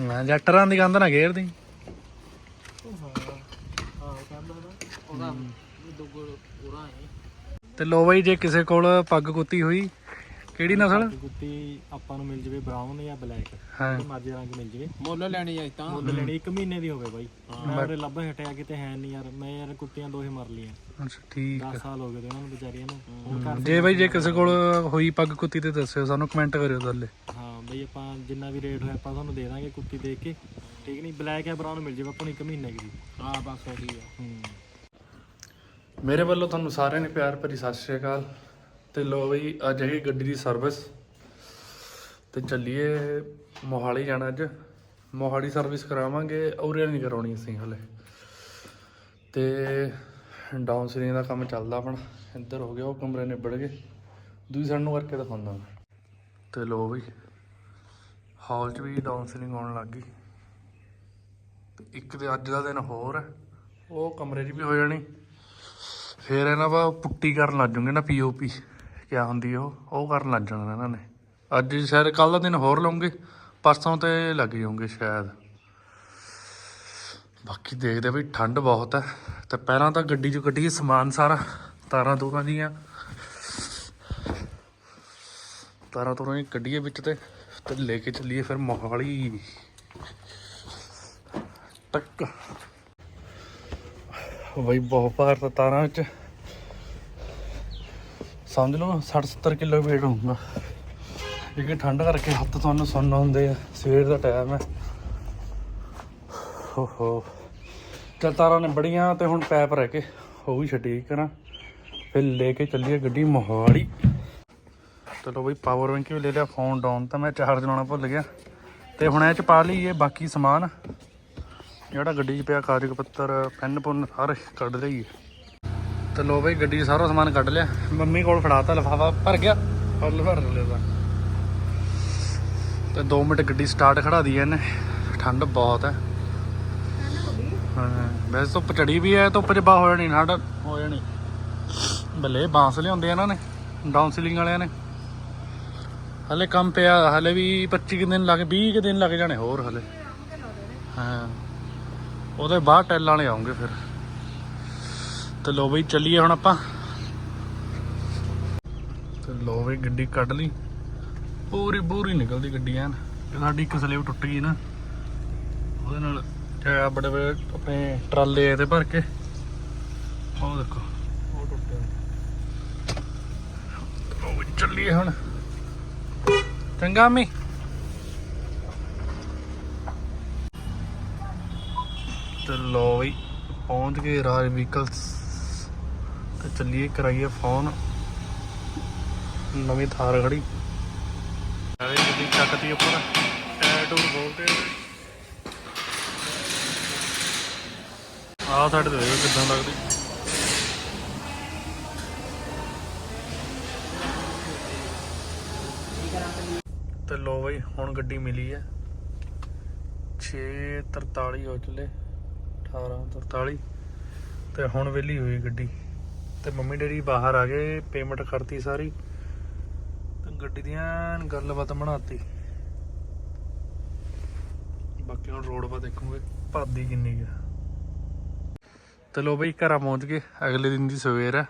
ਮੈਂ ਜੱਟਰਾਂ ਦੀ ਗੰਧ ਨਾ ਘੇਰਦੀ ਹਾਂ ਕਹਿੰਦਾ ਨਾ ਉਹਦਾ ਦੁੱਗਲ ਪੂਰਾ ਹੈ। ਤੇ ਲੋ ਬਈ ਜੇ ਕਿਸੇ ਕੋਲ ਪੱਗ ਕੁੱਤੀ ਹੋਈ ਕਿਹੜੀ ਨਸਲ? ਗੁੱਤੀ ਆਪਾਂ ਨੂੰ ਮਿਲ ਜਵੇ ਬਰਾਊਨ ਜਾਂ ਬਲੈਕ ਹਾਂ। ਮਰਜ਼ੀ ਰੰਗ ਮਿਲ ਜਵੇ। ਮੁੱਲ ਲੈਣੀ ਚਾਹੀਦੀ ਤਾਂ ਮੁੱਲ ਲੈਣੀ 1 ਮਹੀਨੇ ਦੀ ਹੋਵੇ ਬਾਈ। ਮੈਂ ਉਹਦੇ ਲੱਭ ਹਟਿਆ ਕਿਤੇ ਹੈ ਨਹੀਂ ਯਾਰ। ਮੈਂ ਯਾਰ ਕੁੱਤੀਆਂ ਦੋਹੇ ਮਰ ਲੀਆਂ ਅੱਛਾ ਠੀਕ 10 ਸਾਲ ਹੋ ਗਏ ਤੇ ਉਹਨਾਂ ਨੂੰ ਵਿਚਾਰੀਆਂ ਨੂੰ। ਜੇ ਬਈ ਜੇ ਕਿਸੇ ਕੋਲ ਹੋਈ ਪੱਗ ਕੁੱਤੀ ਤੇ ਦੱਸਿਓ ਸਾਨੂੰ ਕਮੈਂਟ ਕਰਿਓ ਥੱਲੇ। ਹਾਂ। ਬਈ ਆਪਾਂ ਜਿੰਨਾ ਵੀ ਰੇਟ ਹੋਇਆ ਆਪਾਂ ਤੁਹਾਨੂੰ ਦੇ ਦਾਂਗੇ ਕੁੱਤੀ ਦੇਖ ਕੇ। ਠੀਕ ਨਹੀਂ? ਬਲੈਕ ਜਾਂ ਬਰਾਊਨ ਮਿਲ ਜਵੇ ਆਪਾਂ ਨੂੰ 1 ਮਹੀਨੇ ਦੀ। ਹਾਂ ਬਸ ਉਹਦੀ ਆ। ਹੂੰ। ਮੇਰੇ ਵੱਲੋਂ ਤੁਹਾਨੂੰ ਸਾਰਿਆਂ ਨੂੰ ਪਿਆਰ ਭਰੀ ਸਤਿ ਸ਼੍ਰੀ ਅਕਾਲ। ਤੇ ਲੋ ਬਈ ਅੱਜ ਹੈਗੀ ਗੱਡੀ ਦੀ ਸਰਵਿਸ ਤੇ ਚੱਲੀਏ ਮੋਹਾਲੀ ਜਾਣਾ ਅੱਜ। ਮੋਹਾਲੀ ਸਰਵਿਸ ਕਰਾਵਾਂਗੇ ਔਰੇ ਨਹੀਂ ਕਰਾਉਣੀ ਅਸੀਂ ਹਲੇ। ਤੇ ਡਾਊਨ ਸੀਲਿੰਗ ਦਾ ਕੰਮ ਚੱਲਦਾ ਆਪਣਾ। ਇੱਧਰ ਹੋ ਗਿਆ ਉਹ ਕਮਰੇ ਨਿਬੜ ਗਏ। ਦੂਜੀ ਸਾਈਡ ਨੂੰ ਕਰਕੇ ਦਿਖਾਉਂਦਾ ਮੈਂ। ਤੇ ਲੋ ਬਈ ਹਾਲ 'ਚ ਵੀ ਡਾਊਨ ਸੀਲਿੰਗ ਆਉਣ ਲੱਗ ਗਈ। ਇੱਕ ਤੇ ਅੱਜ ਦਾ ਦਿਨ ਹੋਰ ਹੈ। ਉਹ ਕਮਰੇ 'ਚ ਵੀ ਹੋ ਜਾਣੀ। ਫਿਰ ਇਹਨਾਂ ਵਾ ਪੁੱਟੀ ਕਰਨ ਲੱਗ ਜੂਗੇ ਨਾ ਪੀਓਪੀ ਕਿਆ ਹੁੰਦੀ ਉਹ? ਉਹ ਕਰਨ ਲੱਗ ਜਾਣਾ ਇਹਨਾਂ ਨੇ। ਅੱਜ ਸ਼ਾਇਦ ਕੱਲ ਦਾ ਦਿਨ ਹੋਰ ਲਾਉਂਗੇ। ਪਰਸੋਂ ਤੇ ਲੱਗ ਜਾਉਂਗੇ ਸ਼ਾਇਦ। ਬਾਕੀ ਦੇਖਦੇ ਵੀ ਠੰਡ ਬਹੁਤ ਹੈ। ਤੇ ਪਹਿਲਾਂ ਤਾਂ ਗੱਡੀ 'ਚ ਕੱਢੀਏ ਸਮਾਨ ਸਾਰਾ। ਤਾਰਾਂ ਤੂਰਾਂ ਦੀਆਂ। ਤਾਰਾਂ ਤੂਰਾਂ ਦੀ ਕੱਢੀਏ ਵਿੱਚ ਤੇ। ਤੇ ਲੈ ਕੇ ਚੱਲੀਏ ਫਿਰ ਮੋਹਾਲੀ। ਤੱਕ। ਬਈ ਬਹੁਤ ਭਾਰ ਤਾਰਾਂ ਵਿੱਚ। ਸਮਝ ਲਓ 60 70 ਕਿਲੋ weight ਹੋਊਗਾ। ਕਿਉਂਕਿ ਠੰਡ ਕਰਕੇ ਹੱਥ ਤੁਹਾਨੂੰ ਸੁੰਨ ਹੁੰਦੇ ਆ, ਸਵੇਰ ਦਾ ਟਾਈਮ ਹੈ। ਹੋ ਹੋ। ਚੱਲ ਤਾਰਾਂ ਨੇ ਬੜੀਆਂ ਤੇ ਹੁਣ ਪੈਪ ਰਹਿ ਕੇ ਉਹ ਵੀ ਛੱਡੀ ਕਰਾਂ। ਫਿਰ ਲੈ ਕੇ ਚੱਲੀਏ ਗੱਡੀ ਮੋਹਾਲੀ। ਚਲੋ ਬਈ ਪਾਵਰ ਬੈਂਕ ਵੀ ਲੈ ਲਿਆ ਫੋਨ ਡਾਊਨ ਤਾਂ ਮੈਂ ਚਾਰਜ ਲਾਉਣਾ ਭੁੱਲ ਗਿਆ। ਤੇ ਹੁਣ ਇਹ ਚ ਪਾ ਲਈਏ ਬਾਕੀ ਸਮਾਨ। ਜਿਹੜਾ ਗੱਡੀ 'ਚ ਪਿਆ ਕਾਗਜ਼ ਪੱਤਰ ਪੈਨ ਪੁੰਨ ਸਾਰੇ ਕੱਢ ਲਈਏ ਤੇ ਲੋ ਬਈ ਗੱਡੀ 'ਚ ਸਾਰਾ ਸਮਾਨ ਕੱਢ ਲਿਆ। ਮੰਮੀ ਕੋਲ ਫੜਾਤਾ ਲਫਾਫਾ ਭਰ ਗਿਆ। ਫੁੱਲ ਭਰ ਲਿਆ ਤਾਂ। ਤੇ 2 ਮਿੰਟ ਗੱਡੀ ਸਟਾਰਟ ਖੜਾ ਦੀ ਇਹਨੇ। ਠੰਡ ਬਹੁਤ ਹੈ। ਹਾਂ ਵੈਸੇ ਧੁੱਪ ਚੜੀ ਵੀ ਹੈ ਧੁੱਪ 'ਚ ਬਾ ਹੋ ਜਾਣੀ ਠੰਡ। ਹੋ ਜਾਣੀ ਬੱਲੇ ਬਾਂਸ ਲਿਆਉਂਦੇ ਆ ਇਹਨਾਂ ਨੇ ਡਾਊਨ ਸੀਲਿੰਗ ਵਾਲਿਆਂ ਨੇ। ਹਲੇ ਕੰਮ ਪਿਆ, ਹਲੇ ਵੀ 25 ਕੁ ਦਿਨ ਲੱਗ 20 ਕੁ ਦਿਨ ਲੱਗ ਜਾਣੇ ਹੋਰ ਹਲੇ। ਹਾਂ। ਉਹਦੇ ਬਾਅਦ ਟੈਲਾਂ ਵਾਲੇ ਆਉਂਗੇ ਫਿਰ। ਤੇ ਲੋ ਬਈ ਚੱਲੀਏ ਹੁਣ ਆਪਾਂ। ਤੇ ਲੋ ਬਈ ਗੱਡੀ ਕੱਢ ਲਈ। ਪੂਰੀ ਪੂਰੀ ਨਿਕਲਦੀ ਗੱਡੀ ਐਨ। ਸਾਡੀ ਇੱਕ ਸਲੇਬ ਟੁੱਟ ਗਈ ਨਾ। ਉਹਦੇ ਨਾਲ ਤੇ ਬੜੇ ਬੜੇ ਆਪਣੇ ਟਰਾਲੇ ਤੇ ਭਰ ਕੇ। ਉਹ ਦੇਖੋ। ਉਹ ਟੁੱਟਿਆ ਉਹ ਚੱਲੀਏ ਹੁਣ। ਚੰਗਾ ਮੀ। ਤੇ ਲੋ ਬਈ, ਪਹੁੰਚ ਗਏ ਰਾਜ ਵਹੀਕਲਸ ਤੇ ਚੱਲੀਏ, ਕਰਾਈਏ ਫੋਨ ਨਵੀਂ ਥਾਰ ਖੜੀ। ਅਰੇ ਗੱਡੀ ਚੱਕਤੀ ਉੱਪਰ। ਟਾਇਰ ਟੂਰ ਬੋਲਤੇ ਆਹ ਸਾਡੇ ਤੇ ਦੇਖੋ ਕਿੱਦਾਂ ਲੱਗਦੀ। ਤੇ ਲੋ ਬਈ, ਹੁਣ ਗੱਡੀ ਮਿਲੀ ਹੈ। 6:43 ਹੋ ਚਲੇ 18:43 ਤੇ ਹੁਣ ਵਿਹਲੀ ਹੋਈ ਗੱਡੀ। ਤੇ ਮੰਮੀ ਡੈਡੀ ਬਾਹਰ ਆ ਗਏ ਪੇਮੈਂਟ ਕਰਤੀ ਸਾਰੀ। ਤੇ ਗੱਡੀ ਦੀਆਂ ਗੱਲਬਾਤ ਬਣਾਤੀ। ਬਾਕੀ ਹੁਣ ਰੋਡ 'ਪਾ ਦੇਖੂਗੇ ਭਾਦੀ ਕਿੰਨੀ ਹੈ ਤੇ ਲੋ ਬਈ, ਘਰਾਂ ਪਹੁੰਚ ਗਏ, ਅਗਲੇ ਦਿਨ ਦੀ ਸਵੇਰ ਹੈ।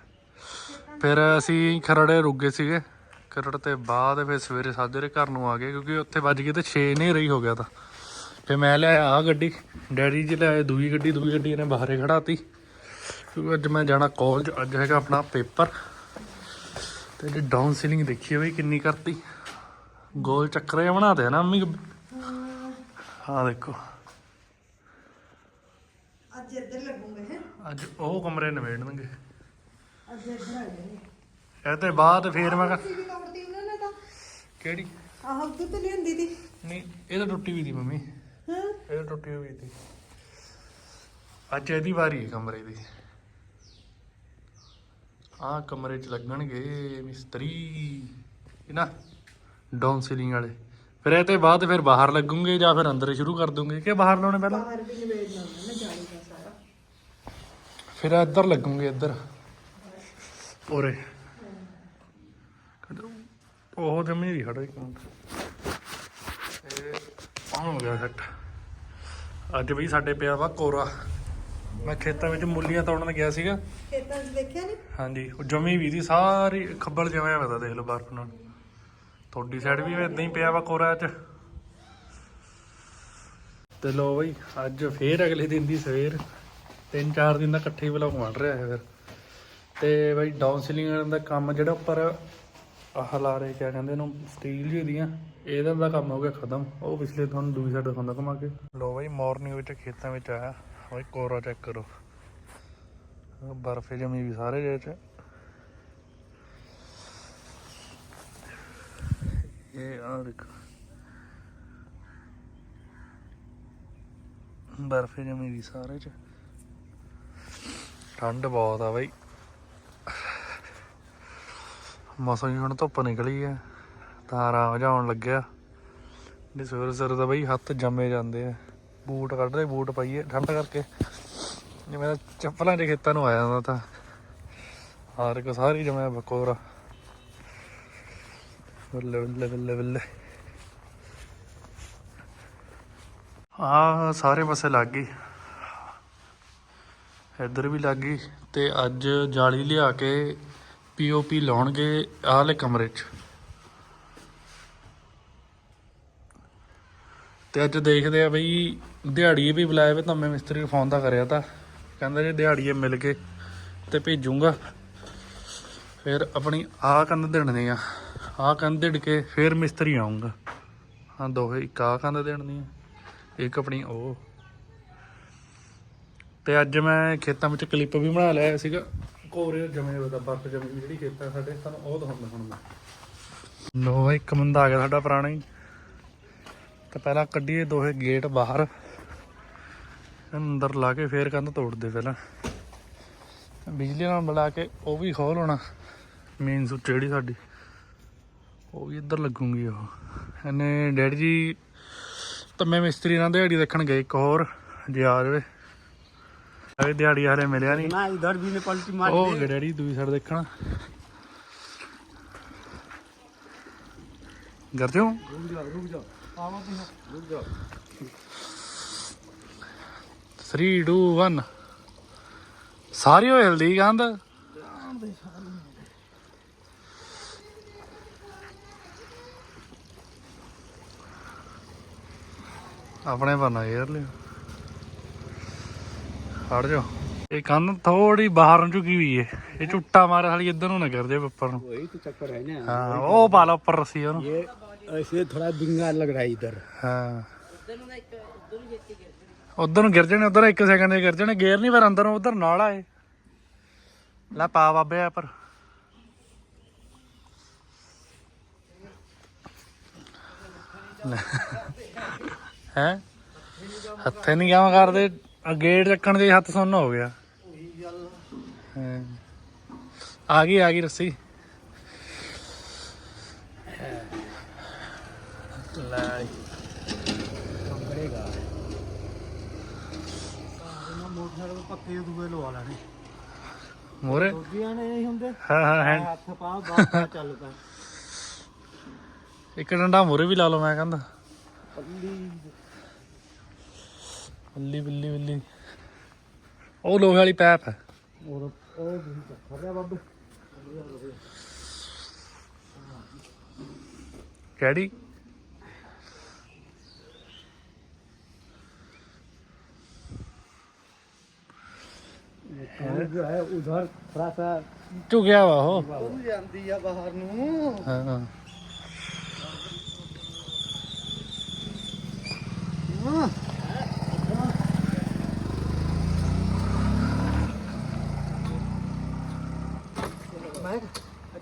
ਫਿਰ ਅਸੀਂ ਖਰੜੇ ਰੁਕ ਗਏ ਸੀਗੇ। ਖਰੜ ਤੇ ਬਾਅਦ ਫਿਰ ਸਵੇਰੇ ਸਾਜਰੇ ਘਰ ਨੂੰ ਆ ਗਏ ਕਿਉਂਕਿ ਉੱਥੇ ਵੱਜ ਗਏ ਤੇ 6 ਨਹੀਂ ਰਹੀ ਹੋ ਗਿਆ ਤਾਂ। ਫਿਰ ਮੈਂ ਲਿਆਇਆ ਆ ਗੱਡੀ ਡੈਡੀ ਜੀ ਲਿਆਏ ਦੂਜੀ ਗੱਡੀ ਦੂਜੀ ਗੱਡੀ ਇਹਨੇ ਬਾਹਰੇ ਖੜਾਤੀ ਕਿਉਂਕਿ ਅੱਜ ਮੈਂ ਜਾਣਾ ਕਾਲਜ ਅੱਜ ਹੈਗਾ ਆਪਣਾ ਪੇਪਰ। ਤੇ ਜੇ ਡਾਊਨ ਸੀਲਿੰਗ ਦੇਖੀ ਬਈ ਕਿੰਨੀ ਕਰਤੀ। ਗੋਲ ਚੱਕਰ ਬਣਾਤੇ ਨਾ ਮੰਮੀ ਹਾਂ। ਦੇਖੋ। ਅੱਜ ਇੱਧਰ ਲੱਗੂਗੇ ਅੱਜ ਉਹ ਕਮਰੇ ਨਿਬੇੜਨਗੇ। ਅੱਜ ਇੱਧਰ ਆ ਜਾਣਗੇ। ਇਹ ਤੇ ਬਾਅਦ ਫੇਰ ਮੈਂ ਕਿਹਾ ਉਹਨਾਂ ਨੇ ਤਾਂ। ਕਿਹੜੀ? ਆਹ ਉੱਧਰ ਤੇ ਲਿਆਂਦੀ ਦੀ ਨਹੀਂ ਇਹ ਤਾਂ ਟੁੱਟੀ ਵੀ ਦੀ ਮੰਮੀ। ਹਾਂ। ਇਹ ਤਾਂ ਟੁੱਟੀ ਹੋਈ ਸੀ। ਅੱਜ ਇਹਦੀ ਵਾਰੀ ਹੈ ਕਮਰੇ ਦੀ। ਆਹ ਕਮਰੇ 'ਚ ਲੱਗਣਗੇ ਮਿਸਤਰੀ। ਇਹ ਨਾ ਡਾਊਨ ਸੀਲਿੰਗ ਵਾਲੇ। ਫਿਰ ਇਹ ਤੇ ਬਾਅਦ ਫਿਰ ਬਾਹਰ ਲੱਗੂਗੇ ਜਾਂ ਫਿਰ ਅੰਦਰ ਸ਼ੁਰੂ ਕਰ ਦੂੰਗੇ? ਕਿ ਬਾਹਰ ਲਾਉਣੇ ਪਹਿਲਾਂ? ਬਾਹਰ ਵੀ ਨਿਬੇੜਨਾ ਹੁੰਦਾ ਨਾ ਜਾਲੀ ਦਾ ਸਾਰਾ। ਫਿਰ ਇੱਧਰ ਲੱਗੂਗੇ ਇੱਧਰ। ਉਰੇ। ਉਹ ਜਮੀ ਨਹੀਂ ਖੜਾ ਇੱਕ ਮਿੰਟ ਇਹ ਆਹ ਹੋ ਗਿਆ ਸੈੱਟ। ਅੱਜ ਵੀ ਸਾਡੇ ਪਿਆ ਵਾ ਕੋਰਾ। ਮੈਂ ਖੇਤਾਂ ਵਿੱਚ ਮੁੱਲੀਆਂ ਤੋੜਨ ਗਿਆ ਸੀਗਾ। ਖੇਤਾਂ 'ਚ ਦੇਖਿਆ ਨਹੀਂ ਹਾਂਜੀ ਉਹ ਜਮੀ ਵੀ ਦੀ ਸਾਰੀ ਖੱਬਲ ਜਮਿਆ ਹੋਇਆ ਤਾ ਦੇਖ ਲਓ ਬਰਫ਼ ਨਾਲ। ਤੁਹਾਡੀ ਸਾਈਡ ਵੀ ਇਦਾਂ ਹੀ ਪਿਆ ਵਾ ਕੋਰਾ ਅੱਜ। ਤੇ ਲੋ ਬਈ ਅੱਜ ਫੇਰ ਅਗਲੇ ਦਿਨ ਦੀ ਸਵੇਰ। ਤਿੰਨ ਚਾਰ ਦਿਨ ਦਾ ਇਕੱਠੇ ਹੀ ਵਲੌਗ ਬਣ ਰਿਹਾ ਹੈ ਫਿਰ। ਤੇ ਬਈ ਡਾਊਨ ਸੀਲਿੰਗ ਦਾ ਕੰਮ ਜਿਹੜਾ ਉੱਪਰ ਆਹ ਲਾਰੇ ਕਿਆ ਕਹਿੰਦੇ ਇਹਨੂੰ? ਸਟੀਲ ਜੀ ਦੀਆਂ ਇਹਦਾ ਦਾ ਕੰਮ ਹੋ ਗਿਆ ਖਤਮ। ਉਹ ਪਿਛਲੇ ਤੁਹਾਨੂੰ ਦੂਜੀ ਸਾਈਡ ਦਿਖਾਉਂਦਾ ਘੁਮਾ ਕੇ। ਲੋ ਬਾਈ ਮਾਰਨਿੰਗ ਵਿੱਚ ਖੇਤਾਂ ਵਿੱਚ ਆਇਆ। ਬਈ ਕੋਰਾ ਚੈੱਕ ਕਰੋ। ਆਹ ਬਰਫ਼ ਜਮੀ ਵੀ ਸਾਰੇ ਜਿਹੇ ਚ। ਇਹ ਆ ਦੇਖ। ਬਰਫ਼ ਜਮੀ ਵੀ ਸਾਰੇ ਚ। ਠੰਡ ਬਹੁਤ ਆ ਬਈ। ਮੌਸਮ ਹੀ ਹੁਣ ਧੁੱਪ ਨਿਕਲੀ ਹੈ ਤਾਂ ਆਰਾਮ ਜਾਉਣ ਲੱਗਿਆ। ਨਹੀਂ ਸਵੇਰ ਸਵੇਰ ਦਾ ਬਈ ਹੱਥ ਜੰਮੇ ਜਾਂਦੇ ਆ। ਬੂਟ ਕੱਢਦੇ ਬੂਟ ਪਾਈਏ, ਠੰਡ ਕਰਕੇ। ਜਿਵੇਂ ਤਾਂ ਚੱਪਲਾਂ ਦੇ ਖੇਤਾਂ ਨੂੰ ਆਇਆ ਜਾਂਦਾ ਤਾਂ। ਹਾਰ ਇੱਕ ਸਾਰੀ ਜਮਿਆ ਬਕੋਰਾ ਬੱਲੇ ਬੱਲੇ ਬੱਲੇ ਬੱਲੇ। ਆ ਸਾਰੇ ਪਾਸੇ ਲੱਗ ਗਈ। ਇੱਧਰ ਵੀ ਲੱਗ ਗਈ ਤੇ ਅੱਜ ਜਾਲੀ ਲਿਆ ਕੇ ਪੀਓਪੀ ਲਾਉਣਗੇ ਆਹ ਕਮਰੇ 'ਚ। ਤੇ ਅੱਜ ਦੇਖਦੇ ਆ ਬਈ ਦਿਹਾੜੀਏ ਵੀ ਬੁਲਾਇਆ ਵੇ ਤਾਂ ਮੈਂ ਮਿਸਤਰੀ ਨੂੰ ਫੋਨ ਤਾਂ ਕਰਿਆ ਤਾਂ। ਕਹਿੰਦਾ ਜੇ ਦਿਹਾੜੀਏ ਮਿਲ ਕੇ ਤੇ ਭੇਜੂੰਗਾ। ਫਿਰ ਆਪਣੀ ਆਹ ਕੰਧ ਦੇਣਨੀ ਆ। ਆਹ ਕੰਧ ਦੇੜ ਕੇ ਫਿਰ ਮਿਸਤਰੀ ਆਉਂਗਾ ਹਾਂ, ਦੋਹੇ ਇੱਕ ਆਹ ਕੰਧ ਦੇਣਨੀ ਆ, ਇੱਕ ਆਪਣੀ ਉਹ। ਤੇ ਅੱਜ ਮੈਂ ਖੇਤਾਂ ਵਿੱਚ ਕਲਿੱਪ ਵੀ ਬਣਾ ਲਿਆ ਸੀਗਾ। ਕੋਰੇ ਜਮੇ ਹੋਏ ਦਾ, ਬਰਫ ਜਮੀ ਹੋਈ ਜਿਹੜੀ ਖੇਤਾਂ ਸਾਡੇ, ਤੁਹਾਨੂੰ ਉਹ ਦਿਖਾਉਂਦਾ ਹੁਣ ਮੈਂ। ਲੋ ਇੱਕ ਬੰਦਾ ਆ ਗਿਆ ਸਾਡਾ ਪੁਰਾਣਾ ਹੀ। ਤੇ ਪਹਿਲਾਂ ਕੱਢੀਏ ਦੋਹੇ ਗੇਟ ਬਾਹਰ। ਅੰਦਰ ਲਾ ਕੇ ਫੇਰ ਕੰਧ ਤੋੜਦੇ ਪਹਿਲਾਂ। ਬਿਜਲੀ ਨਾਲ ਮਿਲਾ ਕੇ ਉਹ ਵੀ ਖੋਲ ਹੋਣਾ। ਮੇਨ ਸੁੱਚ ਜਿਹੜੀ ਸਾਡੀ, ਉਹ ਵੀ ਇੱਧਰ ਲੱਗੂਗੀ ਉਹ। ਇਹਨੇ ਡੈਡੀ ਜੀ, ਤਾਂ ਮੈਂ ਮਿਸਤਰੀ ਨਾਲ ਦਿਹਾੜੀ ਦੇਖਣ ਗਏ ਇੱਕ ਹੋਰ, ਜੇ ਆ ਜਾਵੇ। ਅਗੇ ਦਿਹਾੜੀ ਹਰੇ ਮਿਲਿਆ ਨਹੀਂ ਨਾ ਇਧਰ ਵੀ ਨੇ ਕੁਆਲਿਟੀ ਮਾਰ ਉਹ ਡੈਡੀ ਦੂਈ ਸਾਈਡ ਦੇਖਣਾ। ਕਰਦੇ ਹੋ? ਰੁਕ ਜਾ ਰੁਕ ਜਾ ਆਵਾ ਤੂੰ ਰੁਕ ਜਾ 3 2 1 ਸਾਰੀ ਉਹ ਹਿਲਦੀ ਗੰਦ ਆਪਣੇ ਬਣਾ ਯਾਰ ਲਿਓ ਹਟ ਜਾ ਇਹ ਕੰਨ ਥੋੜੀ ਬਾਹਰ ਨੂੰ ਝੁਕੀ ਹੋਈ ਏ ਇਹ ਝੁੱਟਾ ਮਾਰੇ ਸਾਲੀ ਇੱਧਰ ਨੂੰ ਨਾ ਕਰ ਜੇ ਉੱਪਰ ਨੂੰ वही तो चक्कर है ना ਹਾਂ ਉਹ ਪਾ ਲਾ ਉੱਪਰ ਰੱਸੀ ਉਹਨੂੰ ये ऐसे थोड़ा बिंगा लग रहा है इधर ਹਾਂ ਉਧਰ ਨੂੰ ਗਿਰ ਜਾਣੇ ਉਧਰ ਇੱਕ ਸੈਕਿੰਡ ਦੇ ਗਿਰ ਜਾਣੇ ਗੇਰ ਨਹੀਂ ਪਰ ਅੰਦਰ ਨੂੰ ਉਧਰ ਨਾਲ ਆਏ ਲੈ ਪਾ ਬਾਬੇ ਆ ਪਰ ਹੈ ਹੱਥੇ ਨਹੀਂ ਕਿਵੇਂ ਕਰਦੇ ਆ ਗੇਟ ਚੱਕਣ ਦੇ ਹੱਥ ਸੁੰਨ ਹੋ ਗਿਆ। ਉਹੀ ਆ। ਗਈ ਆ ਗਈ ਰੱਸੀ। ਮੋਰੇ ਇੱਕ ਡੰਡਾ ਮੋਰੇ ਵੀ ਲਾ ਲਓ ਮੈਂ ਕਹਿੰਦਾ। ਬੱਲੀ ਬੱਲੀ ਬੱਲੀ ਉਹ ਲੋਹੇ ਵਾਲੀ ਪੈਪ ਹੈ ਔਰ ਉਹ ਵੀ ਚੱਕਰ ਰਿਹਾ ਬਾਬੇ ਕਿਹੜੀ और जो है उधर थोड़ा सा ਝੁਕਿਆ ਵਾ ਉਹ ਉਹ ਜਾਂਦੀ ਆ ਬਾਹਰ ਨੂੰ ਹਾਂ ਹਾਂ ਮੈਂ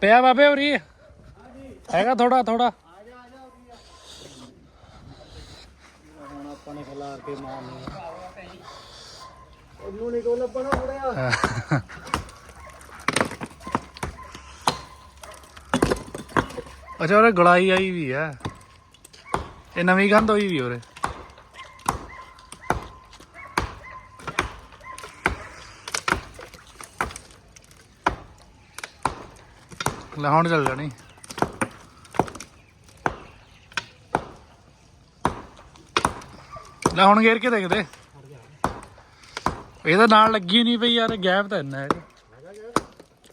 ਪਿਆ ਬਾਬੇ ਹੋਰੀ ਹੈਗਾ ਥੋੜਾ ਥੋੜਾ ਹੁਣ ਆਪਾਂ ਨੇ ਖਿਲਾਰ ਕੇ ਮਾਰਨੀ ਉਹਨੂੰ ਨਹੀਂ ਕੋ ਲੱਭਣਾ ਥੋੜਿਆ ਅੱਛਾ ਉਹਰੇ ਗੜਾਈ ਆਈ ਵੀ ਹੈ ਇਹ ਨਵੀਂ ਗੰਧ ਹੋਈ ਵੀ ਉਹਰੇ ਲੈ ਹੁਣ ਚੱਲ ਜਾਣੀ ਲੈ ਹੁਣ ਗੇਰ ਕੇ ਦੇਖਦੇ ਇਹਦਾ ਨਾਲ ਲੱਗੀ ਨਹੀਂ ਪਈ ਯਾਰ ਗੈਪ ਤਾਂ ਇੰਨਾ ਹੈ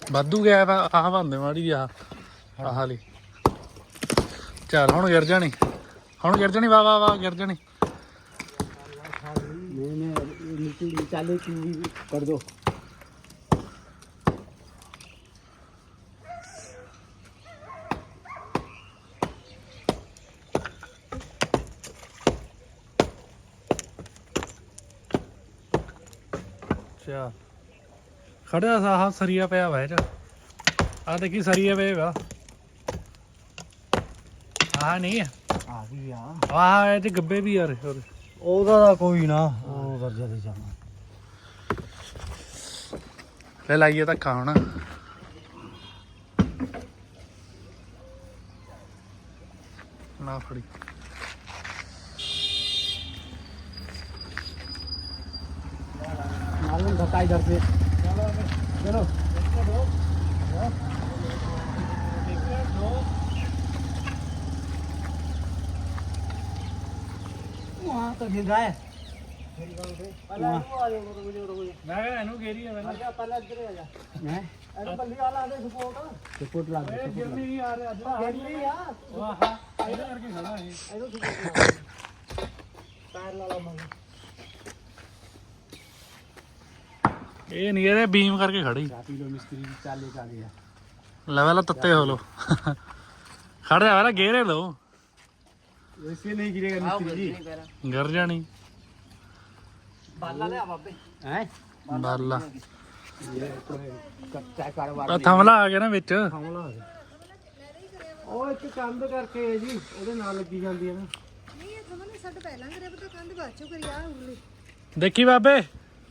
ਵਾਧੂ ਗੈਪ ਆ ਆਹ ਬੰਦੇ ਮਾੜੀ ਜੀ ਆਹ ਲਈ ਚੱਲ ਹੁਣ ਗਿਰ ਜਾਣੀ ਹੁਣ ਗਿਰ ਜਾਣੀ ਵਾ ਵਾ ਵਾ ਗਿਰ ਜਾਣੀ ਨਹੀਂ ਨਹੀਂ ਨੀਚੇ ਚਾਲੇ ਕੀ ਕਰ ਦੋ ਖੜਿਆ ਸਾਹ ਸਰੀਆ ਪਿਆ ਵਾ ਇਹ ਚ ਆ ਦੇਖੀ ਸਰੀਆ ਪਿਆ ਵਾ ਆ ਨਹੀਂ आ गया ਆ ਇਹ ਤੇ ਗੱਬੇ ਵੀ ਯਾਰ ਹੋਰ ਉਹਦਾ ਤਾਂ ਕੋਈ ਨਾ ਉਹ ਵਰਜਾ ਦੇ ਜਾਣਾ ਲੈ ਲਾਈਏ ਧੱਕਾ ਹੁਣ ਨਾ ਫੜੀ मालूम धक्का इधर से ਚਲੋ। ਹਾਂ ਤਾਂ ਢਿੰਗਾ ਹੈ ਪਹਿਲਾਂ ਉਹ ਆ। ਜਾ ਮਤਲਬ ਮੈਨੂੰ ਰੋਕੋ ਜੀ ਮੈਂ ਕਿਹਾ ਇਹਨੂੰ ਘੇਰੀ ਆ ਮੈਨੂੰ ਅੱਛਾ ਪਹਿਲਾਂ ਇੱਧਰ ਆ ਜਾ। ਹੈ? ਇਹਨੂੰ ਬੱਲੀ ਵਾਲਾ ਦੇ ਸਪੋਰਟ ਸਪੋਰਟ ਲਾ ਦੇ ਗਿਰਨੀ ਨਹੀਂ ਆ ਰਿਹਾ ਅੱਜ। ਗਿਰਨੀ ਆ। ਵਾਹ ਇਹਦੇ ਕਰਕੇ ਖੜਾ ਹੈ ਇਹਨੂੰ ਸਪੋਰਟ ਪੈਰ ਲਾ ਲਾ ਮੰਗ ਇਹ ਨਹੀਂ ਇਹਦੇ ਬੀਮ ਕਰਕੇ ਖੜੀ ਚਾਹ ਪੀ ਲੋ ਮਿਸਤਰੀ ਦੀ ਚਾਲੇ ਕਾਲੇ ਆ ਲੈਵਲ ਆ ਤੱਤੇ ਹੋ ਲੋ ਖੜ ਜਾ ਵਾਲਾ ਗੇਰੇ ਲੋ ਐਸੇ ਨਹੀਂ ਗਿਰੇਗਾ ਮਿਸਤਰੀ ਜੀ। ਗਰ ਜਾਣੀ। ਬਾਲਾ ਲੈ ਆ ਬਾਬੇ। ਹੈ? ਬਾਲਾ। ਕੱਚਾ ਕਾਰੋਬਾਰ ਥਮਲਾ ਆ ਗਿਆ ਨਾ ਵਿੱਚ। ਦੇਖੀ ਬਾਬੇ?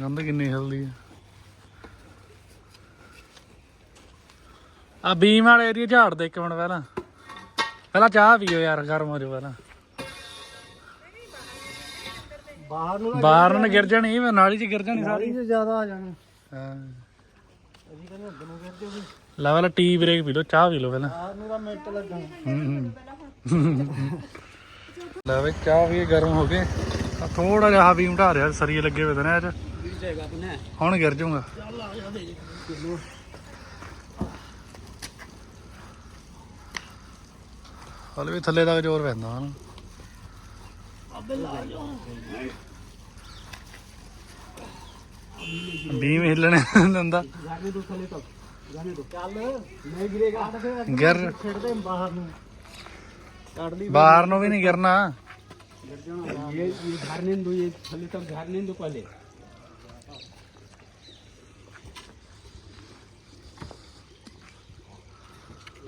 ਗੰਦ ਕਿੰਨੀ ਹਿਲਦੀ ਆ। ਆ ਬੀਮ ਵਾਲੇ ਏਰੀਆ ਝਾੜ ਦੇ ਇੱਕ ਮਿੰਟ ਪਹਿਲਾਂ। ਪਹਿਲਾਂ ਚਾਹ ਪੀਓ ਯਾਰ, ਗਰਮ ਹੋ ਜਾਓ ਪਹਿਲਾਂ। ਬਾਹਰ ਨੂੰ ਗਿਰ ਜਾਣੀ ਮੈਂ ਨਾਲੀ 'ਚ ਗਿਰ ਜਾਣੀ ਸਾਰੀ। ਨਾਲੀ ਜ਼ਿਆਦਾ ਆ ਜਾਣਾ। ਹਾਂ। ਅਸੀਂ ਕਹਿੰਦੇ ਅੱਗ ਨੂੰ ਗਿਰ ਜਾਓ ਲੈ ਵਾਲਾ ਟੀ ਬ੍ਰੇਕ ਪੀ ਲਓ ਚਾਹ ਪੀ ਲਓ ਪਹਿਲਾਂ। ਬਾਹਰ ਨੂੰ ਤਾਂ ਮਿੰਟ ਲੱਗਣਾ। ਲੈ ਵੇ ਚਾਹ ਵੀ ਗਰਮ ਹੋ ਗਏ ਥੋੜਾ ਜਿਹਾ ਵੀ ਉਟਾ ਰਿਹਾ ਸਰੀਏ ਲੱਗੇ ਹੋਏ ਨੇ ਅੱਜ ਗਿਰ ਜਾਏਗਾ ਆਪਣੇ ਹੁਣ ਗਿਰ ਜਾਊਗਾ। ਚੱਲ ਆ ਥੱਲੇ ਤੱਕ ਜ਼ੋਰ ਪੈਂਦਾ ਹਨ ਬੀਮ ਹਿੱਲਣੇ ਨੀ ਦਿੰਦਾ जाने दो थले तक जाने दो चल नहीं गिरेगा तो फिर ਗਿਰ ਛੱਡ ਦੇ ਬਾਹਰ ਨੂੰ ਕੱਢ ਲਈ ਬਾਹਰ ਨੂੰ ਵੀ ਨਹੀਂ ਗਿਰਨਾ गिर जाना ये ये झाड़ने दो ये थले तक झाड़ने दो पहले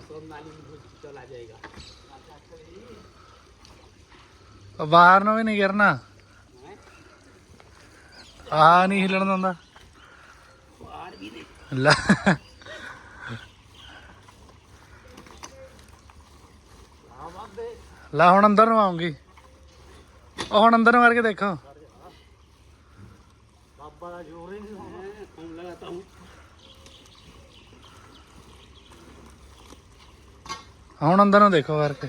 सब नाली में घुस के चला जाएगा ਉਹ ਬਾਹਰ ਨੂੰ ਵੀ ਨਹੀਂ ਗਿਰਨਾ ਆ ਨਹੀਂ ਹਿਲਣ ਦਿੰਦਾ ਬਾਹਰ ਵੀ ਨਹੀਂ ਲਾ ਹੁਣ ਅੰਦਰ ਨੂੰ ਆਉਂਗੀ ਉਹ ਹੁਣ ਅੰਦਰ ਨੂੰ ਕਰਕੇ ਦੇਖੋ ਬਾਬਾ ਦਾ ਜੋਰ ਹੀ ਨਹੀਂ ਕੌਣ ਲਗਾਤਾ ਹੁਣ ਅੰਦਰ ਨੂੰ ਦੇਖੋ ਕਰਕੇ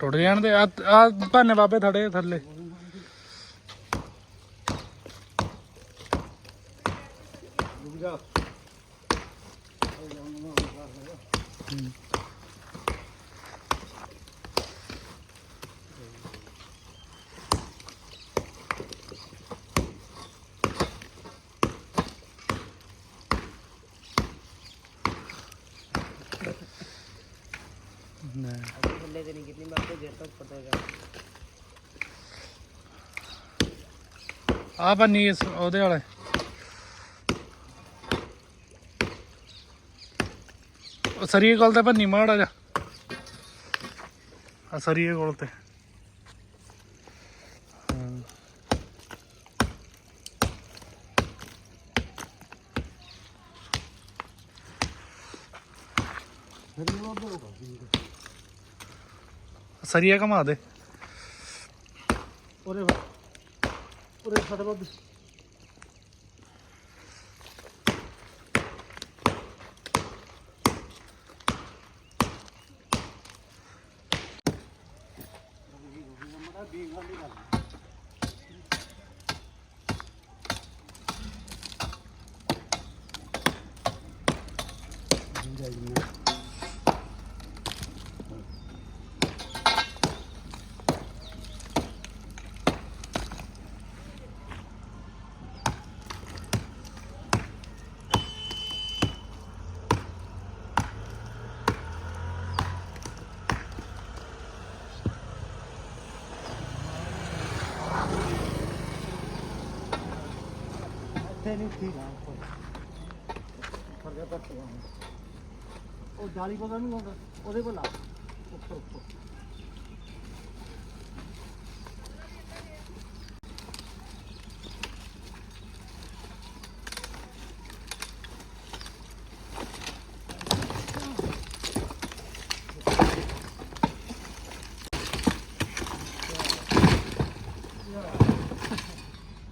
ਟੁੱਟ ਜਾਣ ਦੇ ਆ ਆ ਭਾਨੇ ਬਾਬੇ ਥੜੇ ਥੱਲੇ। ਦੇਰ ਤੱਕ ਉੱਪਰ ਤੋਂ ਜਾ ਆ ਬੰਨੀ ਇਸ ਉਹਦੇ ਵਾਲੇ। ਉਹ ਸਰੀਏ ਕੋਲ ਤੇ ਬੰਨੀ ਮਾੜਾ ਜਾ ਆ ਸਰੀਏ ਕੋਲ ਤੇ। ਸਰੀਆ ਘਮਾ ਦੇ ओरे वाह ओरे ਉੱਥੇ ਨਹੀਂ ਠੀਕ ਆ ਫਰਗਾ ਕੱਟ ਉਹ ਜਾਲੀ ਕੋਲ ਨਹੀਂ ਹੁੰਦਾ, ਉਹਦੇ ਕੋਲ ਲਾ। ਉੱਪਰ ਉੱਪਰ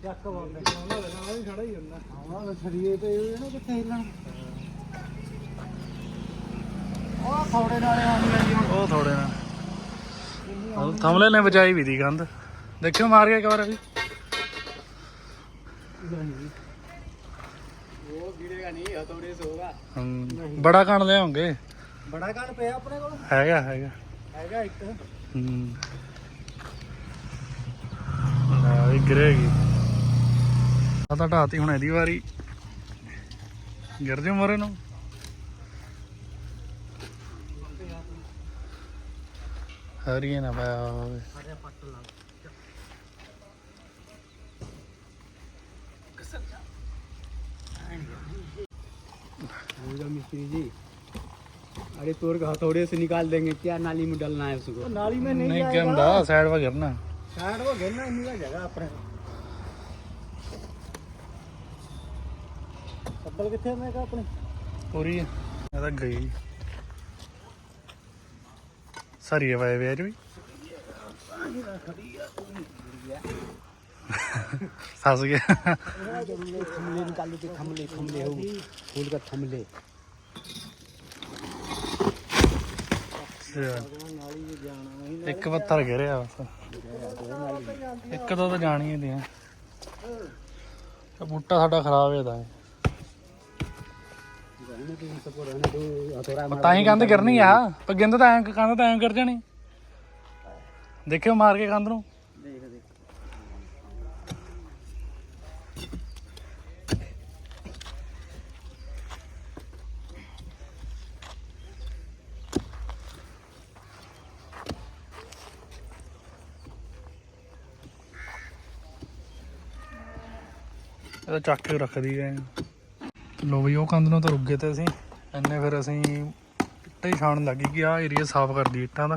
Yakalamak. ਥਮਲੇ ਨੇ ਬਚਾਈ ਵੀ ਦੀ ਗੰਦ। ਦੇਖਿਓ ਮਾਰ ਗਿਆ ਇੱਕ ਵੀ। ਬੜਾ ਕਣ ਲਿਆ ਹੋਗੇ ਬੜਾ ਕਣ ਪਿਆ ਆਪਣੇ ਕੋਲ? ਹੈਗਾ ਹੈਗਾ। ਹੈਗਾ ਇੱਕ। ਹੂੰ ਇਹ ਗਿਰੇਗੀ। ਆ ਤਾਂ ਢਾਤੀ ਹੁਣ ਇਹਦੀ ਵਾਰੀ ਗਿਰ ਜਿਓ ਮਰੇ ਨੂੰ ਹਰੀਏ ਨਾ ਪਾਇਆ ਹੋਵੇ ਅਰੇ ਪੱਟ ਲਾ मिस्त्री जी अरे तोड़ का हथौड़े से निकाल देंगे क्या नाली में डलना है उसको नाली में ਨਹੀਂ ਕਹਿੰਦਾ ਸਾਈਡ ਵਾ ਗਿਰਨਾ साइड को घेरना इन्हीं का जगह अपने ਚੱਪਲ ਕਿੱਥੇ ਮੈਂ ਕਿਹਾ ਆਪਣੀ? ਪੂਰੀ ਹੈ ਮੈਂ ਤਾਂ ਗਈ। ਸਾਰੀ ਵਾਏ ਵੇਰ ਵੀ। ਫਸ ਗਿਆ। ਖਮਲੇ ਨਿਕਾਲੋ ਤੇ ਖਮਲੇ ਖਮਲੇ ਹੋ ਫੂਲ ਦਾ ਖਮਲੇ ਇੱਕ ਪੱਥਰ ਗਿਰਿਆ ਬਸ। ਇੱਕ ਦੋ ਤਾਂ ਜਾਣੀ ਹੀ ਦੀਆਂ। ਇਹ ਬੂਟਾ ਸਾਡਾ ਖਰਾਬ ਹੈ ਤਾਂ। ਤਾਂ ਹੀ ਕੰਧ ਕਰਨੀ ਆ। ਪਰ ਗਿੰਦ ਤਾਂ ਐਂ, ਕੰਧ ਤਾਂ ਐਂ ਕਰ ਜਾਣੀ। ਦੇਖਿਓ ਮਾਰ ਕੇ ਕੰਧ ਨੂੰ। ਦੇਖ ਚੱਕ ਕੇ ਰੱਖਦੀ ਐ ਲੋ ਵੀ ਉਹ ਕੰਧ ਨੂੰ ਤਾਂ ਰੁਕ ਗਏ ਤੇ ਅਸੀਂ। ਇੰਨੇ ਫਿਰ ਅਸੀਂ ਇੱਟਾਂ ਹੀ ਛਾਣ ਲੱਗੀ ਕਿ ਆ ਏਰੀਆ ਸਾਫ਼ ਕਰਦੀ ਇੱਟਾਂ ਦਾ।